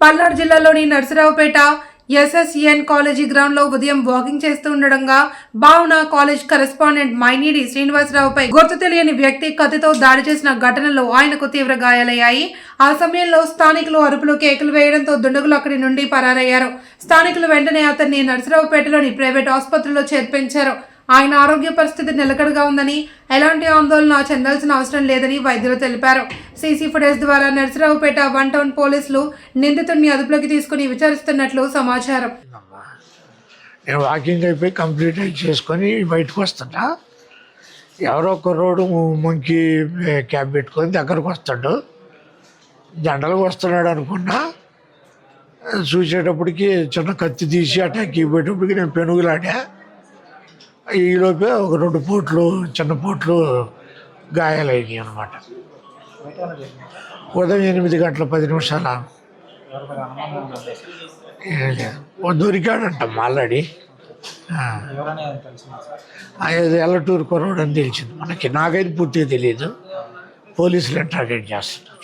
పల్నాడు జిల్లాలోని Narasaraopet SSN college గ్రౌండ్లో ఉదయం వాకింగ్ చేస్తూ ఉండడంగా భావన కాలేజ్ కరెస్పాండెంట్ మైనీడి శ్రీనివాసరావుపై గుర్తు తెలియని వ్యక్తి కత్తితో దాడి చేసిన ఘటనలో ఆయనకు తీవ్ర గాయాలయ్యాయి. ఆ సమయంలో స్థానికులు అరుపులు కేకులు వేయడంతో దుండగులు అక్కడి నుండి పరారయ్యారు. స్థానికులు వెంటనే అతన్ని నర్సరావుపేటలోని ప్రైవేట్ ఆసుపత్రిలో చేర్పించారు. ఆయన ఆరోగ్య పరిస్థితి నిలకడగా ఉందని ఎలాంటి ఆందోళన చెందాల్సిన అవసరం లేదని వైద్యులు తెలిపారు. సీసీ ఫుటేజ్ ద్వారా నర్సరావుపేట వన్ టౌన్ పోలీసులు నిందితుడిని అదుపులోకి తీసుకుని విచారిస్తున్నట్లు సమాచారం. నేను వాకింగ్ అయిపోయి కంప్లీట్ అయి చేసుకొని బయటకు వస్తుంటా. ఎవరో ఒక రోడ్ మంకి క్యాబ్ పెట్టుకొని దగ్గరకు వస్తాడు. జెండలకు వస్తున్నాడు అనుకున్నా. చూసేటప్పటికి చిన్న కత్తి తీసి అటాక్ ఇవ్వేటప్పటికి నేను పెనుగులాడా. ఈలోపే ఒక రెండు పోట్లు చిన్న పోట్లు గాయాలయ్యాయి అనమాట ఉదయం ఎనిమిది గంటల పది నిమిషాల? దొరికాడంట ఆల్రెడీ. అది ఎల్లటూరు కొరవడం అని తెలిసింది మనకి. నాకైతే పూర్తిగా తెలియదు పోలీసులు ఇంట్రాగేట్ చేస్తున్నారు.